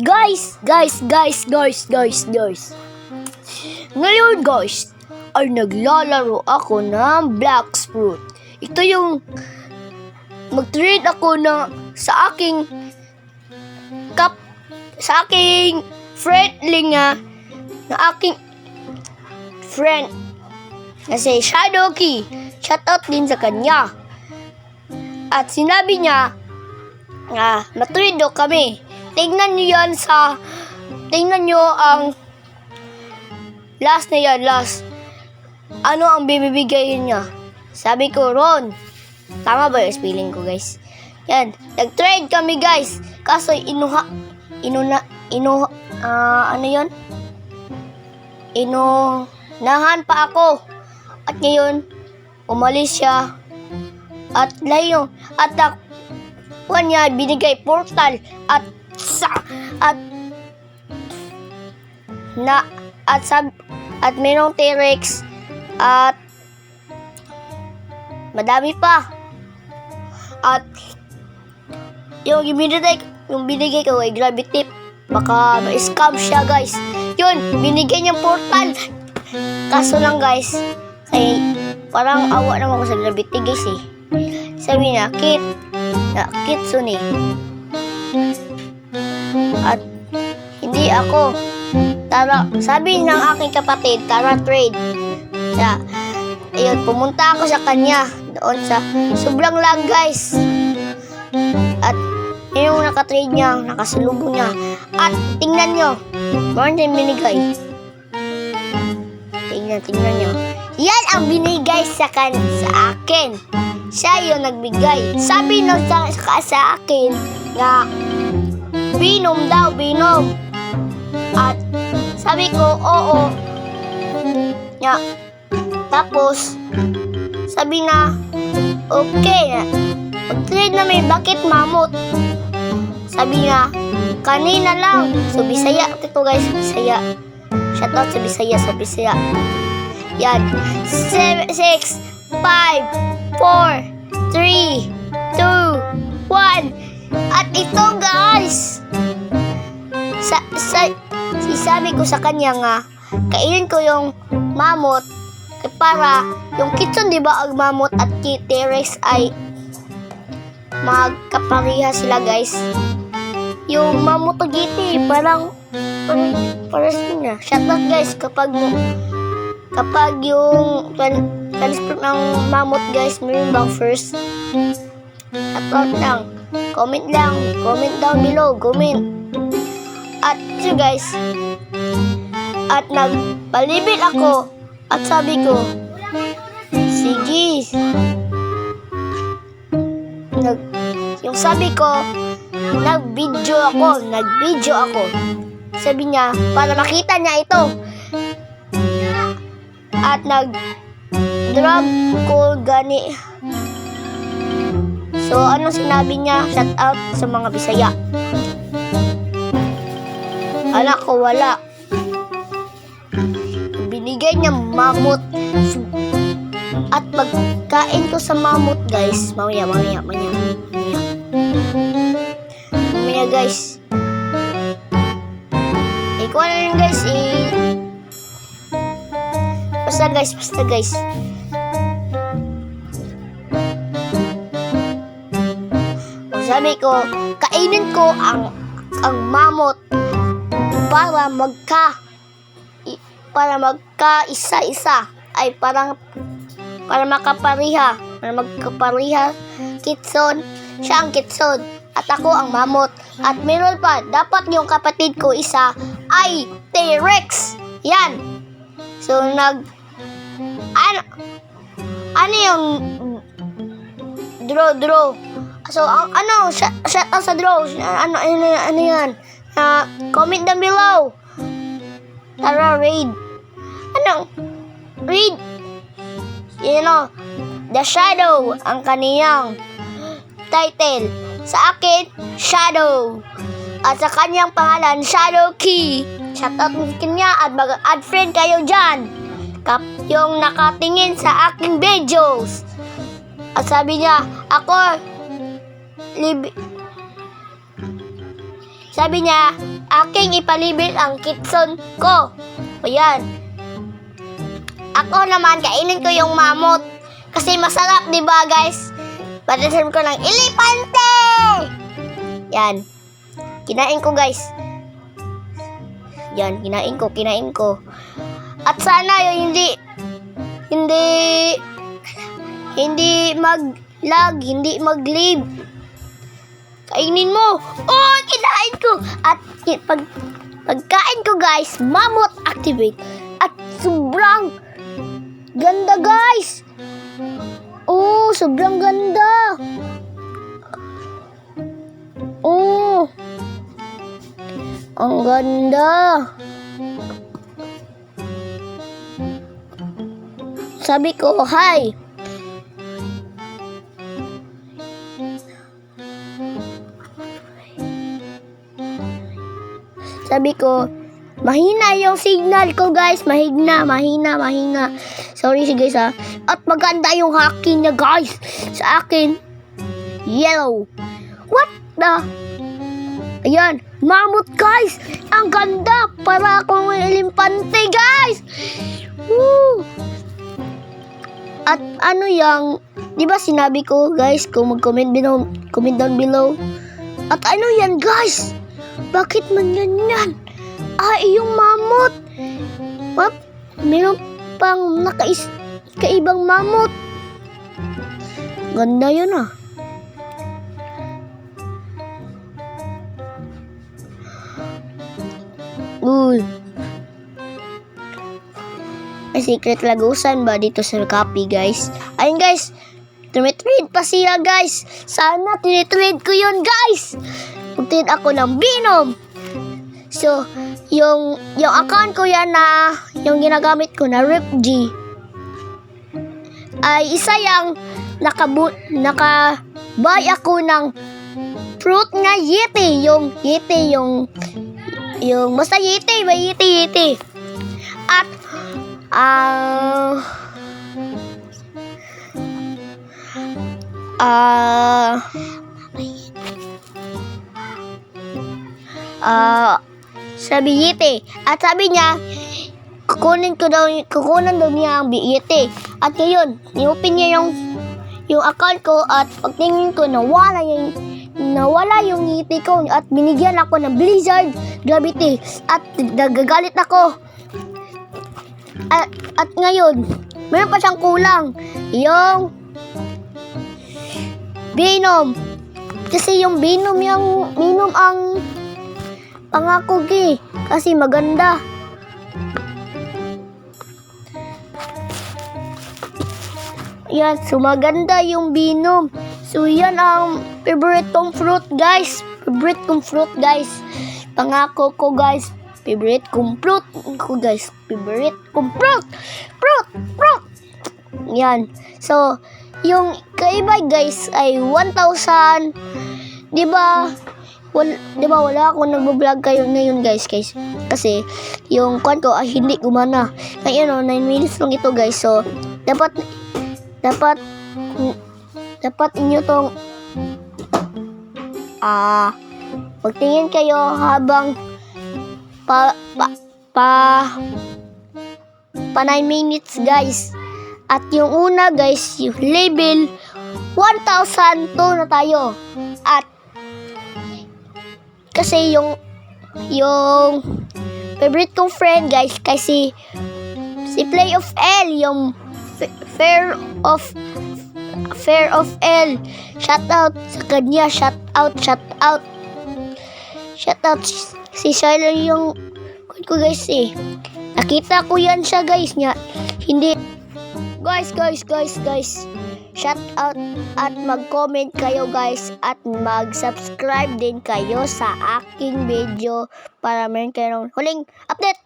Guys, guys, guys, guys, guys, guys. Ngayon guys, ay naglalaro ako ng Black Fruit. Ito yung mag-trade ako na sa aking kap sa aking friendly nga na aking friend na si Shadow Key. Shoutout din sa kanya. At sinabi niya na matrade daw kami. Tingnan niyo yan sa tingnan niyo ang last na yan, last. Ano ang bibigay niya? Sabi ko, Ron. Tama ba yung spelling ko, guys? Yan. Nag-trade kami, guys. Kaso, inuha, inuna, inuha, ah, ano yon? Inunahan pa ako. At ngayon, umalis siya. At layo, at ak, niya binigay portal at sa at na at sab at mayroong T-Rex at madami pa. At yung binigay yung binigay ko ay gravity baka ma-scam siya guys. Yun binigay niyang portal. Kaso lang guys ay parang awa naman ako sa gravity guys eh. Sabi niya kit na kitsune at hindi ako Tara, sabi ng aking kapatid, tara trade. Sa, ayun, pumunta ako sa kanya. Doon sa, sobrang lag guys. At, yun yung nakatrade niya, nakasalubong niya. At, tingnan nyo, meron din binigay. Tingnan, tingnan nyo. Yan ang binigay sa, kan sa akin. Siya yung nagbigay. Sabi nung sa, sa akin, na, binom daw, binom. At, sabi ko, oo. Nya. Tapos, sabi na, okay na. Mag-trade na may bakit mamot. Sabi niya, kanina lang. So, Bisaya. Ito guys, Bisaya. Shoutout sa Bisaya, sa Bisaya. Yan. 6, 5, 4, 3, 2, 1. At ito guys, Isabi ko sa kanya nga, kainin ko yung mamot para yung kitson, di ba, ang mamot at T-Rex ay magkapariha sila, guys. Yung mamot at GT, parang, parang, parang niya. Shoutout, guys, kapag kapag yung tran- transport ng mamot, guys, meron bang first? Shoutout lang. Comment lang. Comment down below. Comment. At so guys, at nagpalibit ako at sabi ko, sige. Nag, yung sabi ko, nag-video ako, nag-video ako. Sabi niya, para makita niya ito. At nag-drop ko gani. So, anong sinabi niya? Shout out sa mga Bisaya. Anak ko wala. Binigay niya mamut. At pagkain ko sa mamut, guys. Mamaya, mamaya, mamaya. Mamaya. Guys. Ikaw na rin, guys, eh. Basta, guys, basta, guys. Sabi ko, kainin ko ang ang mamot para magka para magka isa-isa ay parang para makapariha para magkapariha kitson. Siya ang kitson at ako ang mamot. At meron pa dapat yung kapatid ko isa ay T-Rex. Yan. So nag ano ano yung draw draw? So ano shut, shut out sa draw ano ano, ano yan Ah, comment down below. Tara, raid. Anong? Raid. You know, The Shadow ang kaniyang title. Sa akin, Shadow. At sa kanyang pangalan, Shadow Key. Shoutout mo kanya at mag-add friend kayo dyan. Kap yung nakatingin sa aking videos. At sabi niya, ako, lib sabi niya, aking ipalibil ang kitson ko. Ayan. Ako naman, kainin ko yung mamut. Kasi masarap, di ba guys? Patasan ko ng elepante! Yan. Kinain ko guys. Yan, kinain ko, kinain ko. At sana yung hindi, hindi, hindi mag-lag, hindi mag-leave. Kainin mo. Oh, kinain ko. At pag, pagkain ko guys, mammoth activate. At sobrang ganda guys. Oh, sobrang ganda. Oh. Ang ganda. Sabi ko, hi. Sabi ko, mahina yung signal ko guys. Mahina, mahina, mahina. Sorry si guys ha. At maganda yung hacking niya guys. Sa akin, yellow. What the? Ayan, mammoth guys. Ang ganda. Para akong elimpante guys. Woo! At ano yung, di ba sinabi ko guys, kung mag-comment below, comment down below. At ano yan guys? Bakit man yan yan? Ah, yung mammoth. What? Meron pang nakais kaibang mammoth. Ganda yun ah. Uy. May secret lagusan ba dito sa copy, guys? Ayun, guys. Tumitrade pa siya, guys. Sana tinitrade ko yun, guys. Magtrade ako ng Binom. So, yung, yung account ko yan na, yung ginagamit ko na RipG, ay isa yung nakabu, naka-buy ako ng fruit nga Yeti. Yung Yeti, yung, yung, basta Yeti, may Yeti, Yeti. At, ah, ah, ah, sabi Yeti. At sabi niya, kukunin ko daw, kukunan daw niya ang Yeti. At ngayon, ni-open niya yung, yung account ko at pagtingin ko, nawala yung, nawala yung Yeti ko at binigyan ako ng Blizzard Gravity at nagagalit ako. At, at ngayon, meron pa siyang kulang. Yung Venom. Kasi yung Venom yung Venom ang pangako gi. Kasi maganda. Yan, so maganda yung Venom. So yan ang favorite kong fruit guys. Favorite kong fruit guys. Pangako ko guys. Favorite kong fruit ko guys. Favorite kong fruit. Fruit! Fruit! Yan. So, yung kaiba guys ay 1,000. Di ba? Wal, di ba wala akong nagbo-vlog kayo ngayon guys guys. Kasi yung kwan ko ay hindi gumana. Ngayon oh, 9 minutes lang ito guys. So, dapat dapat dapat inyo tong ah magtingin kayo habang pa pa pa, pa 9 minutes guys. At yung una guys, yung label 1,002 na tayo. At kasi yung yung favorite kong friend guys kasi si Play of L yung Fair of Fair of L. Shout out sa kanya shout out shout out shout out si Shiloh yung kwan ko guys eh. Nakita ko yan siya guys niya hindi guys guys guys guys shout out at mag-comment kayo guys at mag-subscribe din kayo sa aking video para meron kayong huling update